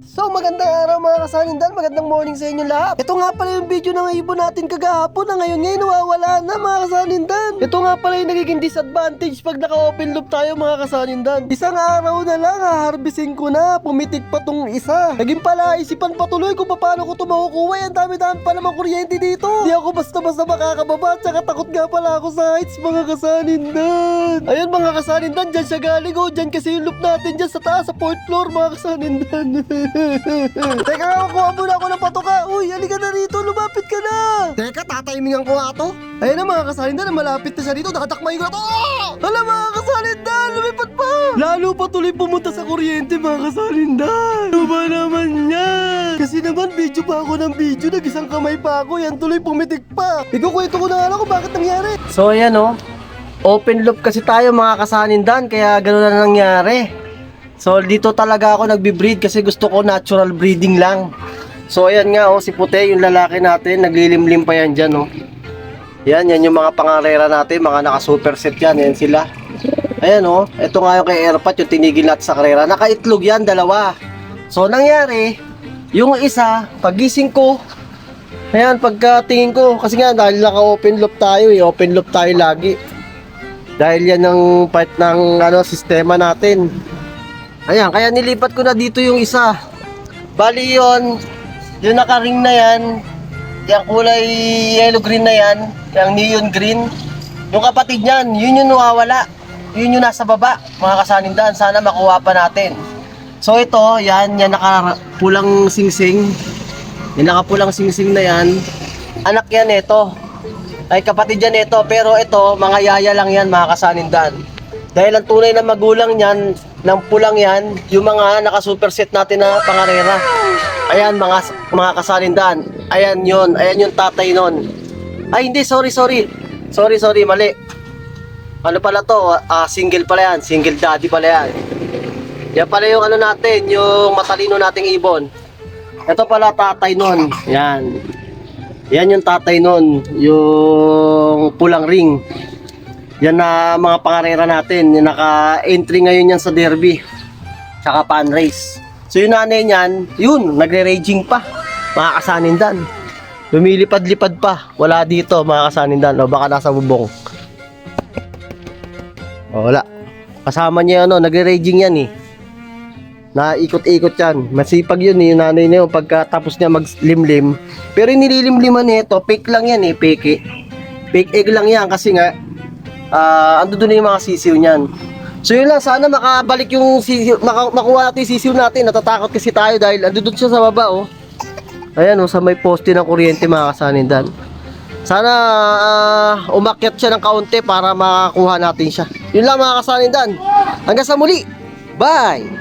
So magandang araw mga kasanindan, magandang morning sa inyo lahat. Ito nga pala yung video na ibon natin kagahapon na ngayon ngayon nawawala na mga kasanindan. Ito nga pala yung nagiging disadvantage pag naka-open loop tayo mga kasanindan. Isang araw na lang haharbisin ko na, pumitik pa tong isa. Naging pala isipan patuloy kung paano ko ito makukuha. Ang dami-dami pa namang kuryente dito. Di ako basta-basta makakababa at saka takot nga pala ako sa heights mga kasanindan. Ayun mga kasanindan, dyan siya galing oh. Dyan kasi yung loop natin dyan sa taas, sa fourth floor mga kasanindan. Teka nga, kuha muna ako ng patoka. Uy, halika na rito, lumapit ka na. Teka, tatimingan ko nga to. Ayun na mga kasalindan, malapit na siya dito. Dadakmayin ko na to. Ah! Hala mga kasalindan, lumipad pa. Lalo pa tuloy pumunta sa kuryente mga kasalindan. Ano ba naman yan? Kasi naman, video pa ako ng video. Nag-isang kamay pa ako. Yan tuloy pumitik pa. Ikukwento ko na nga lang kung bakit nangyari. So ayan oh. Open loop kasi tayo mga kasanindan. Kaya gano'n na nangyari. So dito talaga ako nagbi-breed kasi gusto ko natural breeding lang. So ayan nga oh, si Puti yung lalaki natin, naglilimlim pa yan dyan oh. Yan, yan yung mga pangarera natin, mga naka super set yan, yan sila. Ayan oh, ito nga yung kay Airpat, yung tinigil natin sa karera. Nakaitlog yan, dalawa. So nangyari, yung isa, pagising ko, ayan, pagkatingin ko, kasi nga dahil naka-open loop tayo eh, open loop tayo lagi. Dahil yan ang part ng ano, sistema natin. Ayan, kaya nilipat ko na dito yung isa. Bali yon, yung naka-ring na yan, yung kulay yellow-green na yan, yung neon green, yung kapatid niyan, yun yung nawawala. Yun yung nasa baba, mga kasanindan. Sana makuha pa natin. So ito, yan, yan nakapulang singsing. Yung nakapulang singsing na yan, anak yan ito. Ay kapatid yan ito, pero ito, mga yaya lang yan, mga kasanindan. Dahil ang tunay na magulang niyan, ng pulang yan, yung mga naka-superset natin na pangarera. Ayan, mga mga kasalindan. Ayan yon ayan yung tatay nun. Ay, hindi, sorry, sorry. Sorry, sorry, mali. Ano pala to? Ah, single pala yan. Single daddy pala yan. Yan pala yung ano natin, yung matalino nating ibon. Ito pala tatay nun. Yan. Yan yung tatay nun. Yung pulang ring. Yan na mga pangarera natin. Yung naka-entry ngayon yan sa derby. Tsaka pan race. So yung nanay niyan, yun, nagre-raging pa. Mga kasanindan. Lumilipad-lipad pa. Wala dito, mga kasanindan. O baka nasa bubong. O, wala. Kasama niya ano, nagre-raging yan eh. Naikot-ikot yan. Masipag yun eh, yung nanay niya yung pagkatapos niya maglimlim. Pero yung nililimliman nito, fake lang yan eh, fake eh. Fake egg lang yan kasi nga, ah ando doon yung mga sisiw niyan. So yun lang, sana makabalik yung sisiw, maka, makuha natin yung sisiw natin. Natatakot kasi tayo dahil ando doon siya sa baba oh. Ayan oh, sa may poste ng kuryente mga kasanindan. Sana ah, umakyat siya ng kaunti para makakuha natin siya. Yun lang mga kasanindan. Hanggang sa muli. Bye!